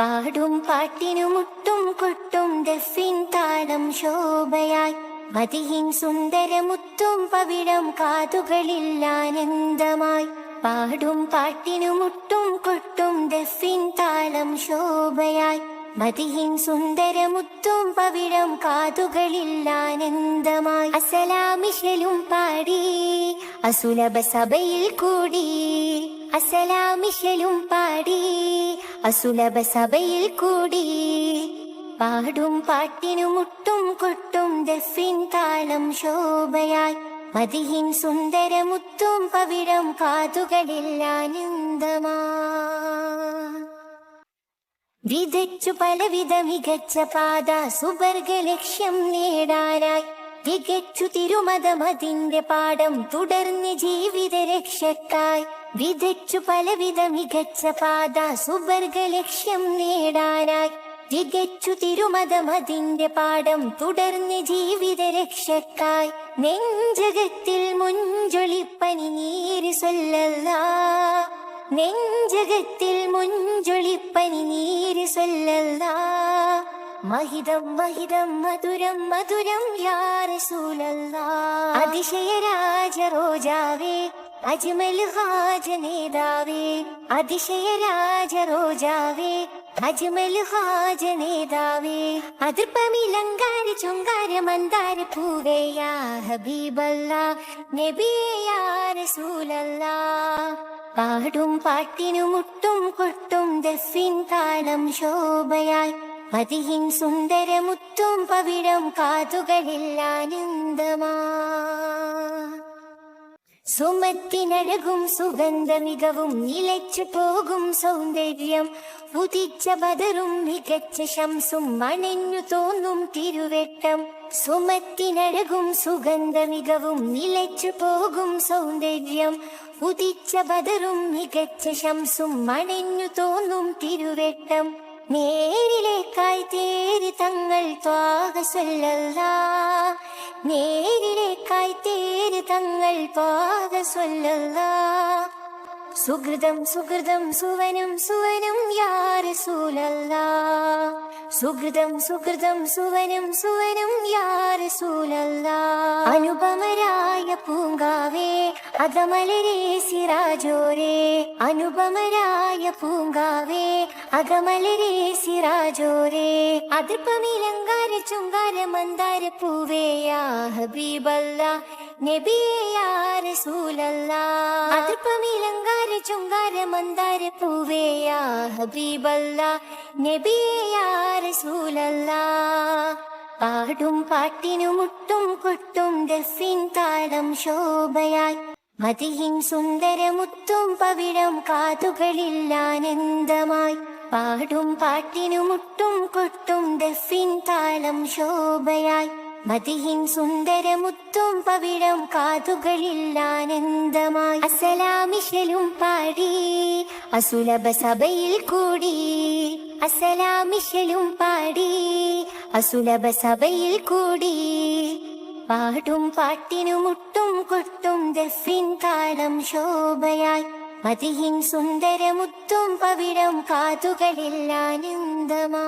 പാടും പാട്ടിനു മുട്ടും കൊട്ടും ദഫിൻ താളം ശോഭയായി. മതിയിൻ സുന്ദരമുത്തും പവിഴം കാതുകളിൽ ആനന്ദമായി പാടും പാട്ടിനു മുട്ടും കൊട്ടും ദഫിൻ താളം ശോഭയായി. മതിയിൻ സുന്ദരമുത്തും പവിഴം കാതുകളിൽ ആനന്ദമായി അസലാമിഷലും പാടി അസുലഭ സഭയിൽ കൂടി. അസലാമിഷലും പാടി അസുലഭ സഭയിൽ കൂടി. പാടും പാട്ടിനു മുട്ടും കൊട്ടും ദഫിൻ താളം ശോഭയായി. മതിയിൻ സുന്ദരമുത്തും പവിഴം കാതുകളിൽ ആനന്ദമാ. വിതച്ചു പലവിധ മികച്ച പാത സുബർഗ ലക്ഷ്യം നേടാനായി. തികച്ചു തിരുമതമതിന്റെ പാഠം തുടർന്ന് ജീവിത രക്ഷക്കായി വിതച്ചു പലവിധ മികച്ച പാത സുബർഗ ലക്ഷ്യം നേടാനായി തികച്ചു തിരുമതമതിന്റെ പാഠം തുടർന്ന് ജീവിത രക്ഷക്കായി. നെഞ്ചകത്തിൽ മുഞ്ചൊളിപ്പനി നീര് സൊല്ലല്ലാ. നെഞ്ചകത്തിൽ മുഞ്ചൊളിപ്പനി നീര് സൊല്ലല്ലാ. മഹിതം മഹിതം മധുരം മധുരം യാറസൂലല്ലാ അതിശയ രാജ റോജാവേ അജ്മൽ ഹാജ നേതാവേ അതിശയ രാജ റോജാവേ അജ്മൽ ഹാജ നേതാവേ. അതിർപ്പമിലങ്കാര ചുങ്കാര മന്ദാര പൂവേയാ പാടും പാട്ടിനു മുട്ടും കൊട്ടും ദഫിൻ താളം ശോഭയായി മതിയിൻ സുന്ദരമുത്തും പവിടം കാതുകളില്ലാനന്ദമാ സുമത്തിനഴകും സുഗന്ധമികവും നിലച്ചു പോകും സൗന്ദര്യം. പുതിച്ച ബദറും മികച്ച ശംസും മണഞ്ഞു തോന്നും തിരുവെട്ടം. സുമത്തിനഴകും സുഗന്ധമികവും നിലച്ചു പോകും സൗന്ദര്യം. പുതിച്ച ബദറും മികച്ച ശംസും മണഞ്ഞു തോന്നും തിരുവെട്ടം. നേരിലേക്കായി തേരി തങ്ങൾ ത്വാകസൊല്ലല്ല നേരിലേക്കായി തേരി പാക സ്വല്ല സുഹൃതം സുഹൃതം സുവനം സുവനം യാരസൂലല്ല സുഹൃതം സുഹൃതം സുവനം സുവനം യാരസൂലല്ല അനുപമരായ പൂങ്കാവേ അകമലരേ സിരാജോരേ അനുപമരായ പൂങ്കാവേ അകമലരേ സിരാജോരേ അതിർപ്പമിലങ്കാര ചുങ്കാര മന്ദാര പൂവേയാ ഹബീബല്ല നബിയാ റസൂലല്ല. ചുങ്കാര മന്ദാര പൂവേയാ ഹബീബല്ല നബിയാ റസൂലല്ല. പാടും പാട്ടിനു മുട്ടും കൊട്ടും ദസ്സിൻ താളം ശോഭയായി. മതിയിൻ സുന്ദരമുത്തും പവിഴം കാതുകളില്ലാനന്ദമായി പാടും പാട്ടിനു മുട്ടും കൊട്ടും ദഫിൻ താളം ശോഭയായി. മതിഹിൻ സുന്ദരമുത്തും പവിഴം കാതുകളിൽ ആനന്ദമായി അസലാമിഷലും പാടി അസുലഭ സഭയിൽ കൂടി. അസലാമിഷലും പാടി അസുലഭ സഭയിൽ കൂടി. പാടും പാട്ടിനു മുട്ടും കൊട്ടും ദഫിൻ താളം ശോഭയായി. മതിയിൻ സുന്ദരമുത്തും പവിഴം കാതുകളിൽ ആനന്ദമാ.